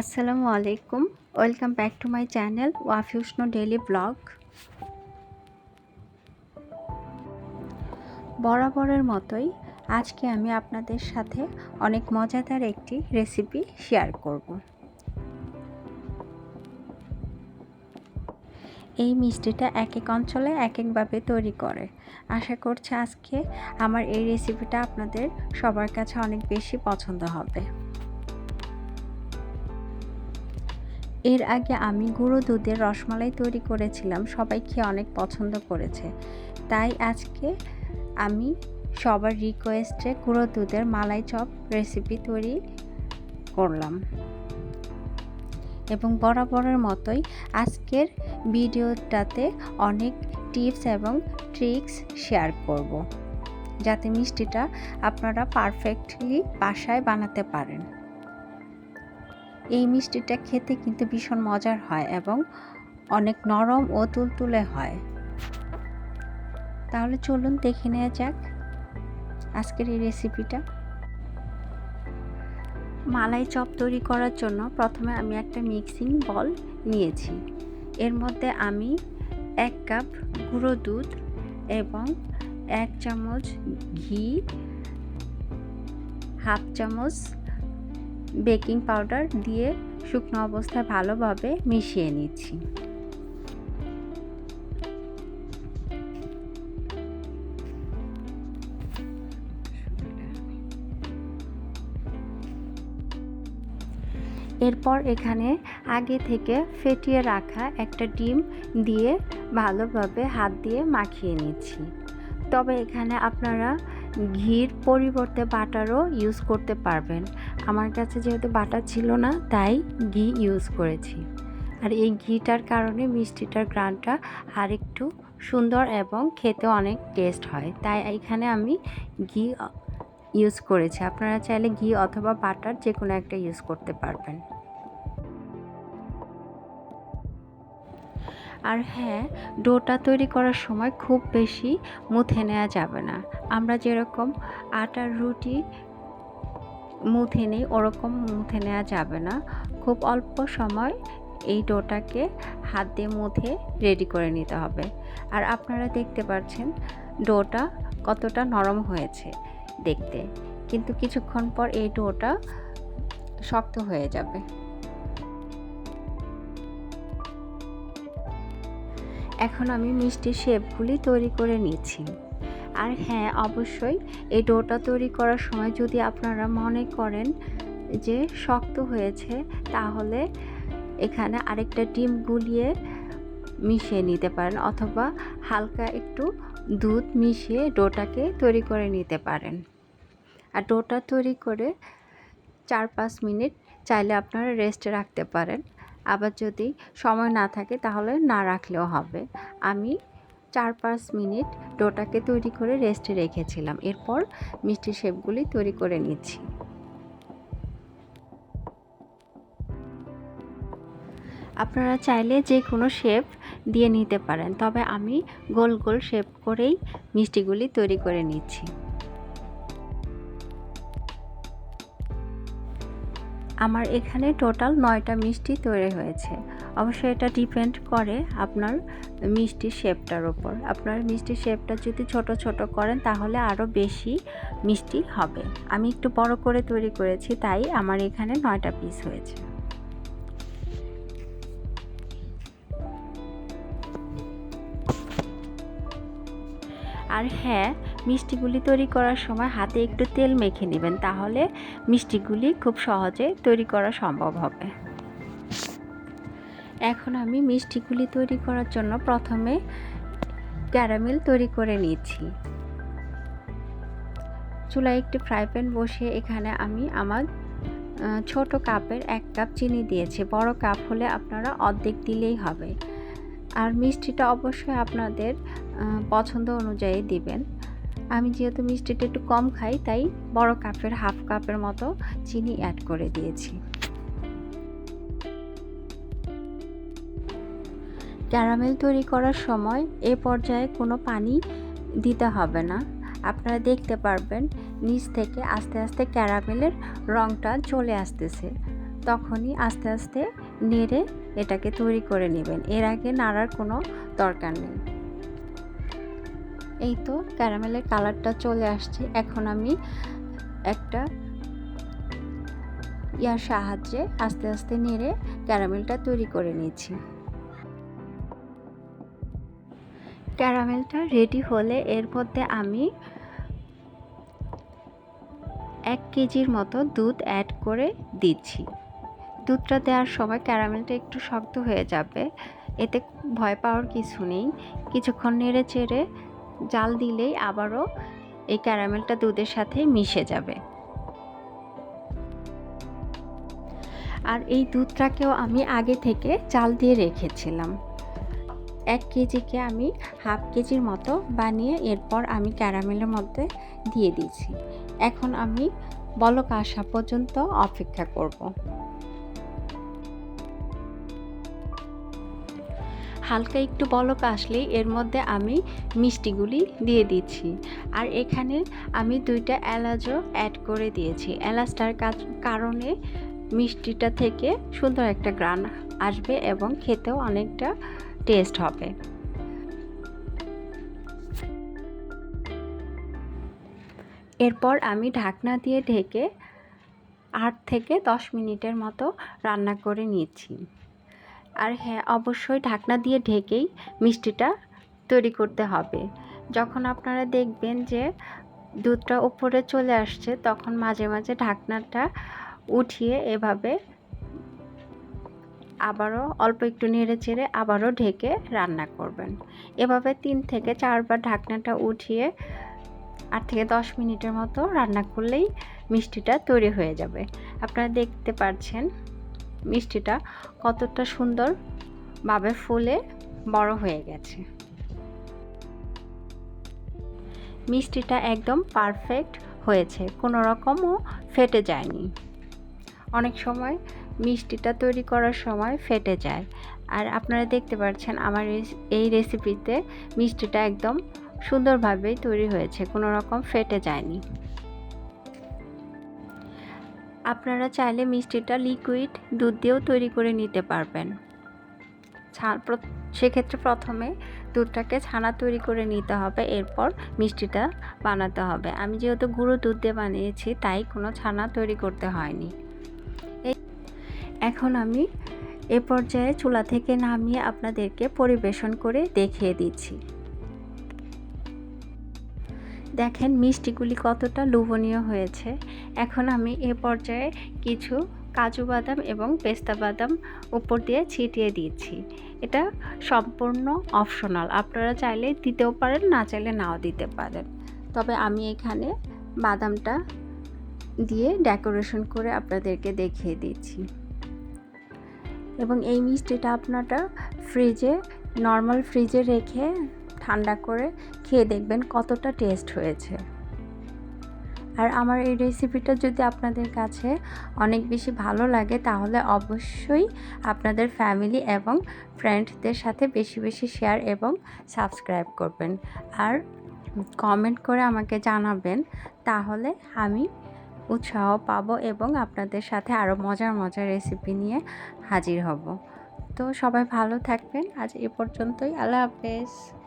আসসালামু আলাইকুম। Welcome back to my channel ওয়াফিউষ্ণ daily blog বরাবরের মতোই আজকে আমি আপনাদের সাথে অনেক মজাদার একটি রেসিপি শেয়ার করব। এই মিষ্টিটা এক এক অঞ্চলে এক একভাবে তৈরি করে। আশা করছি আজকে আমার এই রেসিপিটা আপনাদের সবার কাছে অনেক বেশি পছন্দ হবে। এর আগে আমি গুঁড়ো দুধের রসমালাই তৈরি করেছিলাম, সবাই খেয়ে অনেক পছন্দ করেছে। তাই আজকে আমি সবার রিকোয়েস্টে গুঁড়ো দুধের মালাই চপ রেসিপি তৈরি করলাম। এবং বরাবরের মতোই আজকের ভিডিওটাতে অনেক টিপস এবং ট্রিক্স শেয়ার করব, যাতে মিষ্টিটা আপনারা পারফেক্টলি বাসায় বানাতে পারেন। এই মিষ্টিটা খেতে কিন্তু ভীষণ মজার হয় এবং অনেক নরম ও তুলতুলে হয়। তাহলে চলুন দেখে নেওয়া যাক আজকের এই রেসিপিটা মালাই চপ তৈরি করার জন্য প্রথমে আমি একটা মিক্সিং বল নিয়েছি। এর মধ্যে আমি এক কাপ গুঁড়ো দুধ এবং এক চামচ ঘি হাফ চামচ বেকিং পাউডার দিয়ে শুকনো অবস্থায় ভালোভাবে মিশিয়ে নিচ্ছি। এরপর এখানে আগে থেকে ফেটিয়ে রাখা একটা ডিম দিয়ে ভালোভাবে হাত দিয়ে মাখিয়ে নিচ্ছি। তবে এখানে আপনারা ঘির পরিবর্তে বাটারও ইউজ করতে পারবেন। আমার কাছে যেহেতু বাটার ছিল না, তাই ঘি ইউজ করেছি। আর এই ঘিটার কারণে মিষ্টিটার গ্রানটা আরেকটু সুন্দর এবং খেতে অনেক টেস্ট হয়। তাই এখানে আমি ঘি ইউজ করেছি। আপনারা চাইলে ঘি অথবা বাটার যে কোনো একটা ইউজ করতে পারবেন। আর হ্যাঁ ডোটা তৈরি করার সময় খুব বেশি মুথে নেওয়া যাবে না। আমরা যেরকম আটার রুটি মুথে নেই, ওরকম মুথে নেওয়া যাবে না। খুব অল্প সময় এই ডোটাকে হাত দিয়ে মুথে রেডি করে নিতে হবে। আর আপনারা দেখতে পাচ্ছেন ডোটা কতটা নরম হয়েছে দেখতে। কিন্তু কিছুক্ষণ পর এই ডোটা শক্ত হয়ে যাবে। এখন আমি মিষ্টির শেপগুলি তৈরি করে নিচ্ছি। আর হ্যাঁ অবশ্যই এই ডোটা তৈরি করার সময় যদি আপনারা মনে করেন যে শক্ত হয়েছে, তাহলে এখানে আরেকটা ডিম গুলিয়ে মিশিয়ে নিতে পারেন অথবা হালকা একটু দুধ মিশিয়ে ডোটাকে তৈরি করে নিতে পারেন। আর ডোটা তৈরি করে চার পাঁচ মিনিট চাইলে আপনারা রেস্টে রাখতে পারেন। আবার যদি সময় না থাকে তাহলে না রাখলেও হবে। আমি চার পাঁচ মিনিট ডোটাকে তৈরি করে রেস্টে রেখেছিলাম। এরপর মিষ্টি শেপগুলি তৈরি করে নিচ্ছি। আপনারা চাইলে যে কোনো শেপ দিয়ে নিতে পারেন, তবে আমি গোল গোল শেপ করেই মিষ্টিগুলি তৈরি করে নিচ্ছি। আমার এখানে টোটাল নয়টা মিষ্টি তৈরি হয়েছে। অবশ্যই এটা ডিপেন্ড করে আপনার মিষ্টির শেপটার ওপর আপনার মিষ্টির শেপটা যদি ছোট ছোট করেন, তাহলে আরও বেশি মিষ্টি হবে। আমি একটু বড় করে তৈরি করেছি, তাই আমার এখানে নয়টা পিস হয়েছে। আর হ্যাঁ মিষ্টিগুলি তৈরি করার সময় হাতে একটু তেল মেখে নেবেন, তাহলে মিষ্টিগুলি খুব সহজে তৈরি করা সম্ভব হবে। এখন আমি মিষ্টিগুলি তৈরি করার জন্য প্রথমে ক্যারামেল তৈরি করে নিয়েছি। চুলায় একটি ফ্রাই প্যান বসিয়ে এখানে আমি আমার ছোট কাপের এক কাপ চিনি দিয়েছি। বড় কাপ হলে আপনারা অর্ধেক দিলেই হবে। আর মিষ্টিটা অবশ্যই আপনাদের পছন্দ অনুযায়ী দিবেন। আমি যেহেতু মিষ্টিটা একটু কম খাই, তাই বড় কাপের, হাফ কাপের মতো চিনি অ্যাড করে দিয়েছি। ক্যারামেল তৈরি করার সময় এ পর্যায়ে কোনো পানি দিতে হবে না। আপনারা দেখতে পারবেন, নিচ থেকে আস্তে আস্তে ক্যারামেলের রঙটা চলে আসতেছে। তখনই আস্তে আস্তে নেড়ে এটাকে তৈরি করে নেবেন। এর আগে নাড়ার কোনো দরকার নেই। এই তো ক্যারামেলের কালারটা চলে আসছে। এখন আমি একটা ইয়ার সাহায্যে আস্তে আস্তে নেড়ে ক্যারামেলটা তৈরি করে নিয়েছি। ক্যারামেলটা রেডি হলে এর মধ্যে আমি এক কেজির মতো দুধ অ্যাড করে দিচ্ছি। দুধটা দেওয়ার সময় ক্যারামেলটা একটু শক্ত হয়ে যাবে। এতে ভয় পাওয়ার কিছু নেই। কিছুক্ষণ নেড়ে চেড়ে জাল দিলেই আবারও এই ক্যারামেলটা দুধের সাথে মিশে যাবে। আর এই দুধটাকেও আমি আগে থেকে চাল দিয়ে রেখেছিলাম। এক কেজিকে আমি হাফ কেজির মতো বানিয়ে এরপর আমি ক্যারামেলের মধ্যে দিয়ে দিয়েছি। এখন আমি বলক আসা পর্যন্ত অপেক্ষা করব। হালকা একটু বলক আসলেই এর মধ্যে আমি মিষ্টিগুলি দিয়ে দিচ্ছি। আর এখানে আমি দুইটা এলাচও অ্যাড করে দিয়েছি। এলাচটার কারণে মিষ্টিটা থেকে সুন্দর একটা গ্রান আসবে এবং খেতেও অনেকটা টেস্ট হবে। এরপর আমি ঢাকনা দিয়ে ঢেকে আট থেকে দশ মিনিটের মতো রান্না করে নিয়েছি আর হ্যাঁ অবশ্যই ঢাকনা দিয়ে ঢেকেই মিষ্টিটা তৈরি করতে হবে। যখন আপনারা দেখবেন যে দুধটা উপরে চলে আসছে, তখন মাঝে মাঝে ঢাকনাটা উঠিয়ে এভাবে আবারও অল্প একটু নেড়ে চেড়ে আবারও ঢেকে রান্না করবেন। এভাবে তিন থেকে চারবার ঢাকনাটা উঠিয়ে আট থেকে দশ মিনিটের মতো রান্না করলেই মিষ্টিটা তৈরি হয়ে যাবে। আপনারা দেখতে পাচ্ছেন মিষ্টিটা কতটা সুন্দরভাবে ফুলে বড় হয়ে গেছে। মিষ্টিটা একদম পারফেক্ট হয়েছে, কোনো রকমও ফেটে যায়নি। অনেক সময় মিষ্টিটা তৈরি করার সময় ফেটে যায়। আর আপনারা দেখতে পাচ্ছেন আমার এই রেসিপিতে মিষ্টিটা একদম সুন্দরভাবেই তৈরি হয়েছে, কোনো রকম ফেটে যায়নি। আপনারা চাইলে মিষ্টিটা লিকুইড দুধ দিয়েও তৈরি করে নিতে পারবেন। সেক্ষেত্রে প্রথমে দুধটাকে ছানা তৈরি করে নিতে হবে, এরপর মিষ্টিটা বানাতে হবে। আমি যেহেতু গুঁড়ো দুধ দিয়ে বানিয়েছি, তাই কোনো ছানা তৈরি করতে হয়নি। এখন আমি এ পর্যায়ে চুলা থেকে নামিয়ে আপনাদেরকে পরিবেশন করে দেখিয়ে দিচ্ছি। দেখেন মিষ্টিগুলি কতটা লোভনীয় হয়েছে। এখন আমি এ পর্যায়ে কিছু কাজু বাদাম এবং পেস্তা বাদাম উপর দিয়ে ছিটিয়ে দিচ্ছি। এটা সম্পূর্ণ অপশনাল আপনারা চাইলে দিতেও পারেন, না চাইলে নাও দিতে পারেন। তবে আমি এখানে বাদামটা দিয়ে ডেকোরেশন করে আপনাদেরকে দেখিয়ে দিচ্ছি। এবং এই মিষ্টিটা আপনারা ফ্রিজে নর্মাল ফ্রিজে রেখে ঠান্ডা করে খেয়ে দেখবেন কতটা টেস্ট হয়েছে। আর আমার এই রেসিপিটা যদি আপনাদের কাছে অনেক বেশি ভালো লাগে, তাহলে অবশ্যই আপনাদের ফ্যামিলি এবং ফ্রেন্ডদের সাথে বেশি বেশি শেয়ার এবং সাবস্ক্রাইব করবেন। আর কমেন্ট করে আমাকে জানাবেন, তাহলে আমি উৎসাহ পাব এবং আপনাদের সাথে আরও মজার মজার রেসিপি নিয়ে হাজির হব। তো সবাই ভালো থাকবেন। আজ এ পর্যন্তই। আল্লাহ হাফেজ।